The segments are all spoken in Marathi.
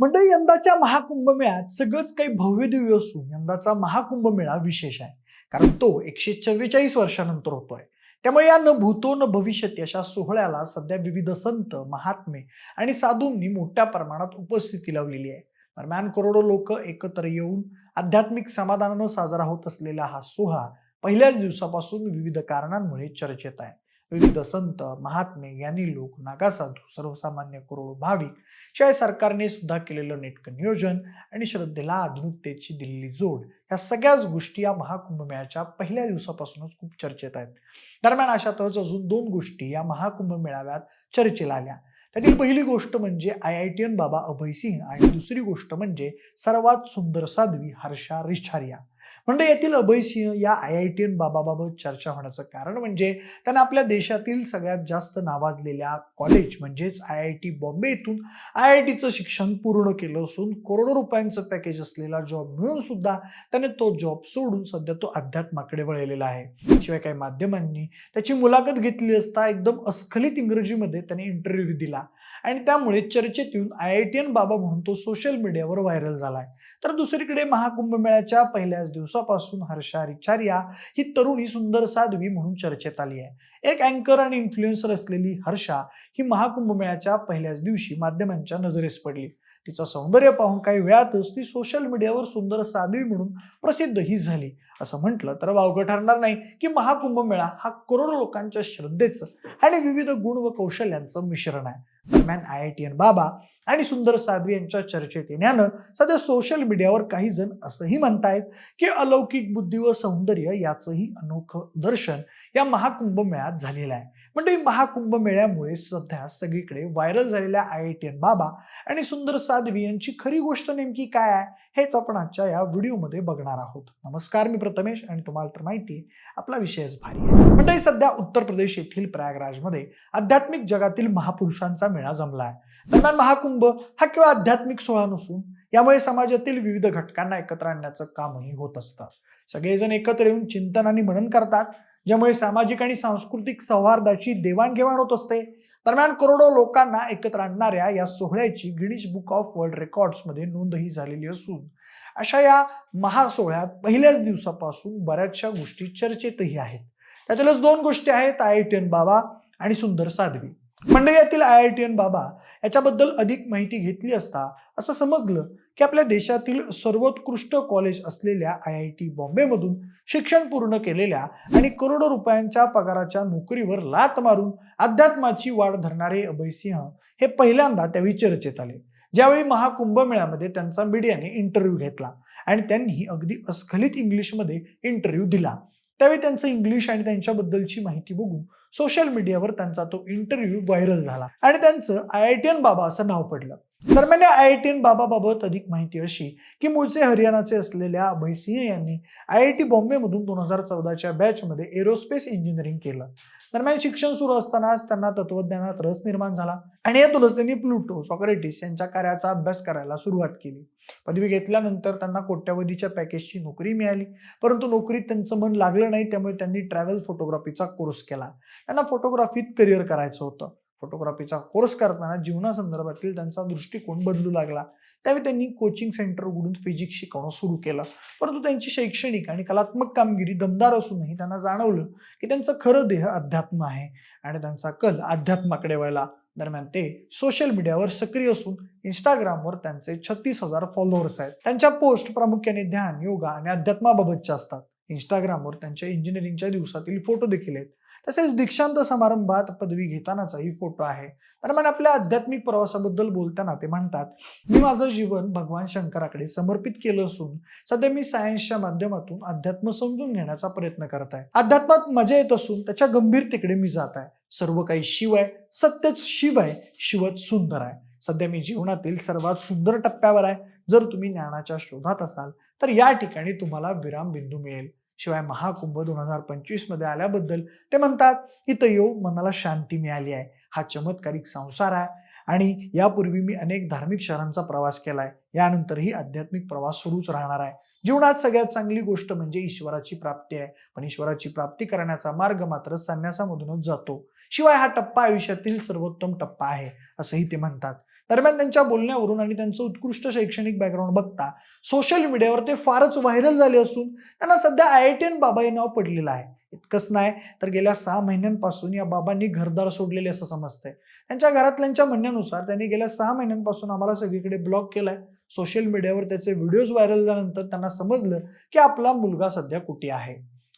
मंडळी यंदाच्या महाकुंभमेळ्यात सगळंच काही भव्य दिव्य असून यंदाचा महाकुंभमेळा विशेष आहे. कारण तो एकशे चव्वेचाळीस वर्षानंतर होतोय. त्यामुळे या न भूतो न भविष्यती अशा सोहळ्याला सध्या विविध संत महात्मे आणि साधूंनी मोठ्या प्रमाणात उपस्थिती लावलेली आहे. दरम्यान करोडो लोक एकत्र येऊन आध्यात्मिक समाधानानं साजरा होत असलेला हा सोहळा पहिल्याच दिवसापासून विविध कारणांमुळे चर्चेत आहे. विविध संत महात्मे यांनी लोक नागासाधू सर्वसामान्य करोडो भाविक शिवाय सरकारने सुद्धा केलेलं नेटकं नियोजन आणि श्रद्धेला आधुनिकतेची दिलेली जोड या सगळ्याच गोष्टी या महाकुंभमेळ्याच्या पहिल्या दिवसापासूनच खूप चर्चेत आहेत. दरम्यान अशातच अजून दोन गोष्टी या महाकुंभ मेळाव्यात चर्चेला आल्या. त्यातील पहिली गोष्ट म्हणजे आय आय टी एन बाबा अभय सिंह आणि दुसरी गोष्ट म्हणजे सर्वात सुंदर साध्वी हर्षा रिछारिया म्हणजे येथील अभय सिंह या आय आय टी एन बाबाबाबत चर्चा होण्याचं कारण म्हणजे त्यांना आपल्या देशातील सगळ्यात जास्त नावाजलेल्या कॉलेज म्हणजेच आय आय टी बॉम्बे इथून आय आय टीचं शिक्षण पूर्ण केलं असून करोडो रुपयांचं पॅकेज असलेला जॉब मिळून सुद्धा त्याने तो जॉब सोडून सध्या तो अध्यात्माकडे वळलेला आहे. शिवाय काही माध्यमांनी त्याची मुलाखत घेतली असता एकदम अस्खलित इंग्रजीमध्ये त्याने इंटरव्ह्यू दिला. आणि त्यामुळे चर्चेत येऊन आय आय टी एन बाबा म्हणून तो सोशल मीडियावर व्हायरल झालाय तर दुसरीकडे महाकुंभ मेळ्याच्या पहिल्याच दिवसापासून हर्षा रिचारिया ही तरुणी सुंदर साध्वी म्हणून चर्चेत आली आहे. एक अँकर आणि इन्फ्लुएन्सर असलेली हर्षा ही महाकुंभमेळ्याच्या पहिल्याच दिवशी माध्यमांच्या नजरेस पडली. तिचं सौंदर्य पाहून काही वेळातच ती सोशल मीडियावर सुंदर साध्वी म्हणून प्रसिद्धही झाली. असं म्हटलं तर वावगं ठरणार नाही की महाकुंभमेळा हा करोडो लोकांच्या श्रद्धेचं आणि विविध गुण व कौशल्यांचं मिश्रण आहे. दरम्यान आय आय टी एन बाबा आणि सुंदर साध्वी यांच्या चर्चेत येण्यानं सध्या सोशल मीडियावर काही जण असंही म्हणतायत की अलौकिक बुद्धी व सौंदर्य याचंही अनोखं दर्शन या महाकुंभ मेळ्यात झालेलं आहे. म्हणजे महाकुंभ मेळ्यामुळे सध्या सगळीकडे व्हायरल झालेल्या आय आय टी एन बाबा आणि सुंदर साध्वी यांची खरी गोष्ट नेमकी काय आहे हेच आपण आजच्या या व्हिडिओमध्ये बघणार आहोत. नमस्कार मी प्रथमेश आणि तुम्हाला तर माहिती आहे आपला विषयच भारी आहे. म्हणजे सध्या उत्तर प्रदेश येथील प्रयागराजमध्ये आध्यात्मिक जगातील महापुरुषांचा मेळा जमला आहे. दरम्यान महाकुंभ हा केवळ आध्यात्मिक सोहळा नसून यामुळे समाजातील विविध घटकांना एकत्र आणण्याचं कामही होत असतं. सगळेजण एकत्र येऊन चिंतन आणि मनन करतात ज्यामुळे सामाजिक आणि सांस्कृतिक सौहार्दाची देवाणघेवाण होत असते. दरम्यान करोडो लोकांना एकत्र आणणाऱ्या या सोहळ्याची गिनीज बुक ऑफ वर्ल्ड रेकॉर्ड्समध्ये नोंदही झालेली असून अशा या महासोहळ्यात पहिल्याच दिवसापासून बऱ्याचशा गोष्टी चर्चेतही आहेत. त्यातीलच दोन गोष्टी आहेत आय आय टी एन बाबा आणि सुंदर साध्वी. मंडळातील आय आय टी एन बाबा याच्याबद्दल अधिक माहिती घेतली असता असं समजलं की आपल्या देशातील सर्वोत्कृष्ट कॉलेज असलेल्या आय आय टी बॉम्बेमधून शिक्षण पूर्ण केलेल्या आणि करोडो रुपयांच्या पगाराच्या नोकरीवर लात मारून अध्यात्माची वाढ धरणारे अभयसिंह हे पहिल्यांदा त्यावेळी चर्चेत आले. ज्यावेळी महाकुंभमेळ्यामध्ये त्यांचा मीडियाने इंटरव्ह्यू घेतला आणि त्यांनी अगदी अस्खलित इंग्लिशमध्ये इंटरव्ह्यू दिला. त्यावेळी त्यांचं इंग्लिश आणि त्यांच्याबद्दलची माहिती बघून सोशल मीडियावर त्यांचा तो इंटरव्ह्यू व्हायरल झाला. आणि त्यांचं आय आय टी एन बाबा असं नाव पडलं. दरम्यान या आय आय टी बाबाबाबत अधिक माहिती अशी की मूळचे हरियाणाचे असलेल्या अभय सिंह यांनी आय आय टी बॉम्बेमधून दोन हजार चौदाच्या बॅचमध्ये एरोस्पेस इंजिनिअरिंग केलं. दरम्यान शिक्षण सुरू असतानाच त्यांना तत्वज्ञानात रस निर्माण झाला आणि यातूनच त्यांनी प्लुटो सॉक्रेटिस यांच्या कार्याचा अभ्यास करायला सुरुवात केली. पदवी घेतल्यानंतर त्यांना कोट्यावधीच्या पॅकेजची नोकरी मिळाली. परंतु नोकरीत त्यांचं मन लागलं नाही त्यामुळे त्यांनी ट्रॅव्हल फोटोग्राफीचा कोर्स केला. त्यांना फोटोग्राफीत करिअर करायचं होतं. फोटोग्राफीचा कोर्स करताना जीवनासंदर्भातील त्यांचा दृष्टिकोन बदलू लागला. त्यावेळी त्यांनी कोचिंग सेंटर उघडून फिजिक्स शिकवणं सुरू केलं. परंतु त्यांची शैक्षणिक आणि कलात्मक कामगिरी दमदार असूनही त्यांना जाणवलं की त्यांचं खरं देह अध्यात्म आहे आणि त्यांचा कल अध्यात्माकडे वळला. दरम्यान ते सोशल मीडियावर सक्रिय असून इंस्टाग्रामवर त्यांचे छत्तीस हजार फॉलोअर्स आहेत. त्यांच्या पोस्ट प्रामुख्याने ध्यान योगा आणि अध्यात्माबाबतच्या असतात. इंस्टाग्रामवर त्यांच्या इंजिनिअरिंगच्या दिवसातील फोटो देखील आहेत. तसेच दीक्षांत समारंभात पदवी घेतानाचाही फोटो आहे. दरम्यान आपल्या आध्यात्मिक प्रवासाबद्दल बोलताना ते म्हणतात मी माझं जीवन भगवान शंकराकडे समर्पित केलं असून सध्या मी सायन्सच्या माध्यमातून अध्यात्म समजून घेण्याचा प्रयत्न करत आहे. अध्यात्मात मजा येत असून त्याच्या गंभीरतेकडे मी जात आहे. सर्व काही शिव आहे सत्यच शिव आहे शिवच सुंदर आहे. सध्या मी जीवनातील सर्वात सुंदर टप्प्यावर आहे. जर तुम्ही ज्ञानाच्या शोधात असाल तर या ठिकाणी तुम्हाला विराम बिंदू मिळेल. शिवाय महाकुंभ दोन हजार पंचवीसमध्ये आल्याबद्दल ते म्हणतात इथं येऊ मनाला शांती मिळाली आहे. हा चमत्कारिक संसार आहे आणि यापूर्वी मी अनेक धार्मिक शहरांचा प्रवास केलाय. यानंतरही आध्यात्मिक प्रवास सुरूच राहणार आहे. जीवनात सगळ्यात चांगली गोष्ट म्हणजे ईश्वराची प्राप्ती आहे. पण ईश्वराची प्राप्ती करण्याचा मार्ग मात्र संन्यासामधूनच जातो. शिवाय हा टप्पा आयुष्यातील सर्वोत्तम टप्पा आहे असंही ते म्हणतात. दरम्यान त्यांच्या बोलण्यावरून आणि त्यांचं उत्कृष्ट शैक्षणिक बॅकग्राऊंड बघता सोशल मीडियावर ते फारच व्हायरल झाले असून त्यांना सध्या आय आय टी एन बाबा हे नाव पडलेलं आहे. इतकंच नाही तर गेल्या सहा महिन्यांपासून या बाबांनी घरदार सोडलेले असं समजतंय. त्यांच्या घरातल्यांच्या म्हणण्यानुसार त्यांनी गेल्या सहा महिन्यांपासून आम्हाला सगळीकडे ब्लॉक केलाय. सोशल मीडियावर त्याचे व्हिडिओज व्हायरल झाल्यानंतर त्यांना समजलं की आपला मुलगा सध्या कुठे आहे.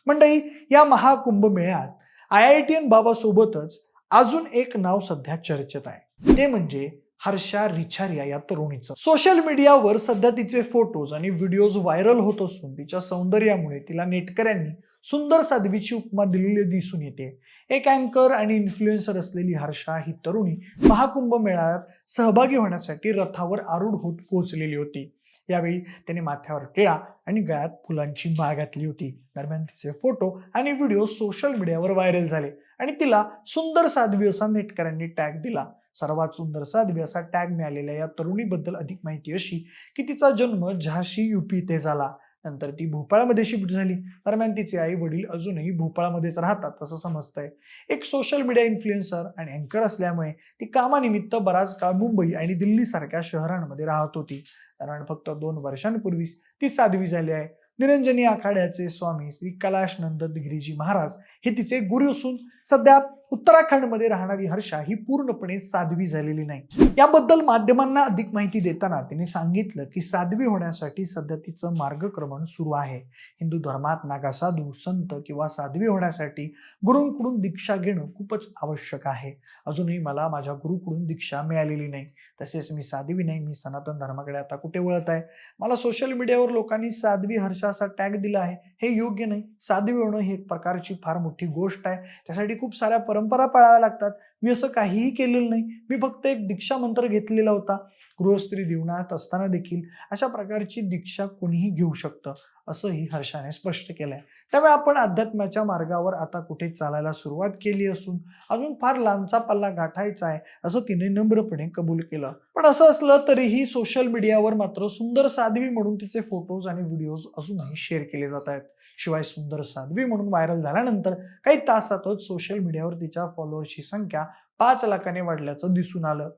मंडळी या महाकुंभ मेळ्यात आय आय टी एन बाबासोबतच अजून एक नाव सध्या चर्चेत आहे. ते म्हणजे हर्षा रिछारिया या तरुणीचं. सोशल मीडियावर सध्या तिचे फोटोज आणि व्हिडिओज व्हायरल होत असून तिच्या सौंदर्यामुळे तिला नेटकऱ्यांनी सुंदर साध्वीची उपमा दिलेली दिसून येते. एक अँकर आणि इन्फ्लुएन्सर असलेली हर्षा ही तरुणी महाकुंभ मेळाव्यात सहभागी होण्यासाठी रथावर आरूढ होत पोहोचलेली होती. यावेळी त्याने माथ्यावर टिळा आणि गळ्यात फुलांची माळ घातली होती. दरम्यान तिचे फोटो आणि व्हिडिओ सोशल मीडियावर व्हायरल झाले आणि तिला सुंदर साध्वी असा नेटकऱ्यांनी टॅग दिला. सर्वात सुंदर साध्वी असा टॅग मिळालेल्या या तरुणीबद्दल अधिक माहिती अशी की तिचा जन्म झाशी युपी इथे झाला. नंतर ती भोपाळमध्ये शिफ्ट झाली. दरम्यान तिचे आई वडील अजूनही भोपाळमध्येच राहतात असं समजतंय. एक सोशल मीडिया इन्फ्लुएन्सर आणि अँकर असल्यामुळे ती कामानिमित्त बराच काळ मुंबई आणि दिल्लीसारख्या शहरांमध्ये राहत होती. दरम्यान फक्त दोन वर्षांपूर्वीच ती साध्वी झाली आहे. निरंजनी आखाड्याचे स्वामी श्री कैलाश नंद गिरीजी महाराज हे तिचे गुरु असून सध्या उत्तराखंडमध्ये राहणारी हर्षा ही पूर्णपणे साध्वी झालेली नाही. याबद्दल माध्यमांना अधिक माहिती देताना तिने सांगितलं की साध्वी होण्यासाठी सध्या तिचं मार्गक्रमण सुरू आहे. हिंदू धर्मात नागासाधू संत किंवा साध्वी होण्यासाठी गुरूंकडून दीक्षा घेणं खूपच आवश्यक आहे. अजूनही मला माझ्या गुरुकडून दीक्षा मिळालेली नाही. तसेच मी साध्वी नाही मी सनातन धर्माकडे आता कुठे वळत आहे? मला सोशल मीडियावर लोकांनी साध्वी हर्षा असा टॅग दिला आहे. हे योग्य नाही. साध्वी होणं ही एक प्रकारची फार मोठी गोष्ट आहे. त्यासाठी खूप साऱ्या परंपरा पाळाव्या लागतात. मी असं काहीही केलेलं नाही. मी फक्त एक दीक्षा मंत्र घेतलेला होता. गृहस्त्री जीवनात असताना देखील अशा प्रकारची दीक्षा कोणीही घेऊ शकतं. असंही हर्षाने स्पष्ट केलंय. त्यामुळे आपण अध्यात्माच्या मार्गावर आता कुठे चालायला सुरुवात केली असून अजून फार लांबचा पल्ला गाठायचा आहे असं तिने नम्रपणे कबूल केलं. पण असं असलं तरीही सोशल मीडियावर मात्र सुंदर साध्वी म्हणून तिचे फोटोज आणि व्हिडिओज अजूनही शेअर केले जात आहेत. शिवाय सुंदर साध्वी म्हणून व्हायरल झाल्यानंतर काही तासातच सोशल मीडियावर तिच्या फॉलोअर्सची संख्या पाच लाखाने वाढल्याचं दिसून आलं.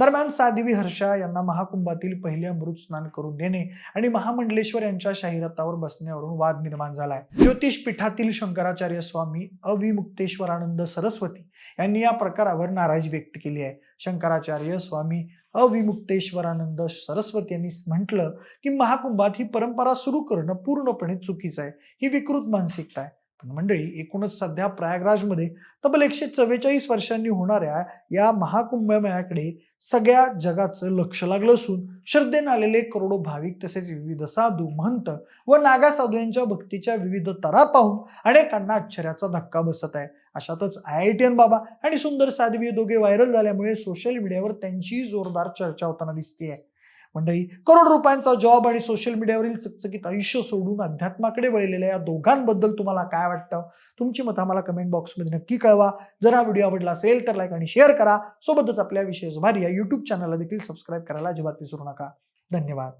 दरम्यान साध्वी हर्षा यांना महाकुंभातील पहिले अमृत स्नान करून देणे आणि महामंडलेश्वर यांच्या शाहिरातावर बसण्यावरून वाद निर्माण झालाय. ज्योतिष पीठातील शंकराचार्य स्वामी अविमुक्तेश्वरानंद सरस्वती यांनी या प्रकारावर नाराजी व्यक्त केली आहे. शंकराचार्य स्वामी अविमुक्तेश्वरानंद सरस्वती यांनी म्हटलं की महाकुंभात ही परंपरा सुरू करणं पूर्णपणे चुकीचं आहे. ही विकृत मानसिकता आहे. मंडळी एकूणच सध्या प्रयागराजमध्ये तब्बल एकशे चव्वेचाळीस वर्षांनी होणाऱ्या या महाकुंभमेळ्याकडे सगळ्या जगाचं लक्ष लागलं असून श्रद्धेने आलेले करोडो भाविक तसेच विविध साधू महंत व नागा साधू यांच्या भक्तीच्या विविध तरा पाहून अनेकांना आश्चर्याचा धक्का बसत आहे. अशातच आय आय टी एन बाबा आणि सुंदर साध्वी दोघे व्हायरल झाल्यामुळे सोशल मीडियावर त्यांची जोरदार चर्चा होताना दिसते आहे मंडळी करोड रुपयांचा जॉब आणि सोशल मीडियावरील चकचकीत आयुष्य सोडून अध्यात्माकडे वळलेल्या या दोघांबद्दल तुम्हाला काय वाटतं? तुमची मतं आम्हाला कमेंट बॉक्समध्ये नक्की कळवा. जर हा व्हिडिओ आवडला असेल तर लाईक आणि शेअर करा. सोबतच आपल्या विशेष भारी या युट्यूब चॅनलला देखील सबस्क्राईब करायला अजिबात विसरू नका. धन्यवाद.